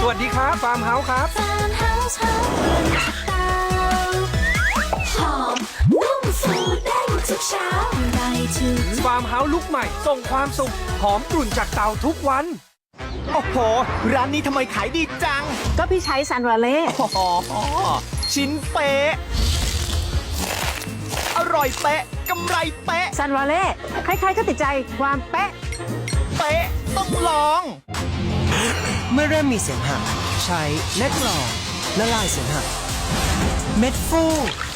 สวัสดีครับฟาร์มเฮาส์ครับ ฟาร์มเฮาส์เฮาส์เตาหอมนุ่มฟูได้ทุกเช้าไรทุกฟาร์มเฮาส์ลุกใหม่ ส่งความสุข หอมกลุ่นจากเตาทุกวัน โอ้โห ร้านนี้ทำไมขายดีจัง ก็พี่ใช้ซันวาเล่โอ้โหชิ้นเป๊ะ อร่อยเป๊ะกำไรเป๊ะซันวาเล่ใครๆก็ติดใจความเป๊ะ เป๊ะต้องลอง เมื่อเริ่มมีเสมหะใช้แนกลองละลายเสมหะเม็ดฟู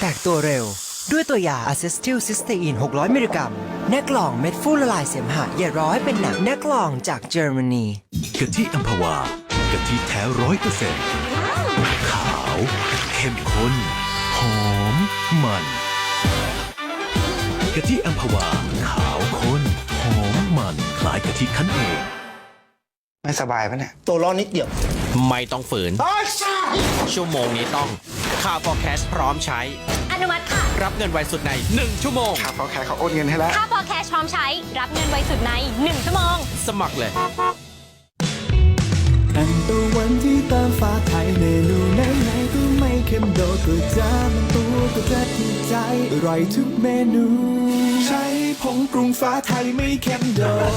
แตกตัวเร็ว ด้วยตัวยาอะเซสทิลซิสเตอีน 600 มิลลิกรัมแนกลองเม็ดฟูละลายเสมหะอย่าร้อยเป็นหนักแนกลองจากเยอรมนีกะทิอัมพวากะทิแท้ร้อยเปอร์เซ็นต์ขาว เข้มข้น หอม มันกะทิอัมพวา ขาวข้น หอมมันคล้ายกะทิคั้นเอง ไม่สบายปะเนี่ย ตัวร้อนนิดเดียวไม่ต้องฝืน ชั่วโมงนี้ต้องค่า forecast พร้อมใช้ อนุมัติค่ะ รับเงินไวสุดใน 1 ชั่วโมง ครับเขาแค่เขาโอนเงินให้แล้ว ค่าพอแคชพร้อมใช้ รับเงินไวสุดใน 1 ชั่วโมง สมัครเลยอันตะวันที่เติมฟ้าไทยเมนูไหนไหนๆก็ไม่เค็มโดดก็จะมันตัวก็จะถูกใจอร่อยทุกเมนู ใช้ผงปรุงฟ้าไทยไม่เค็มโดด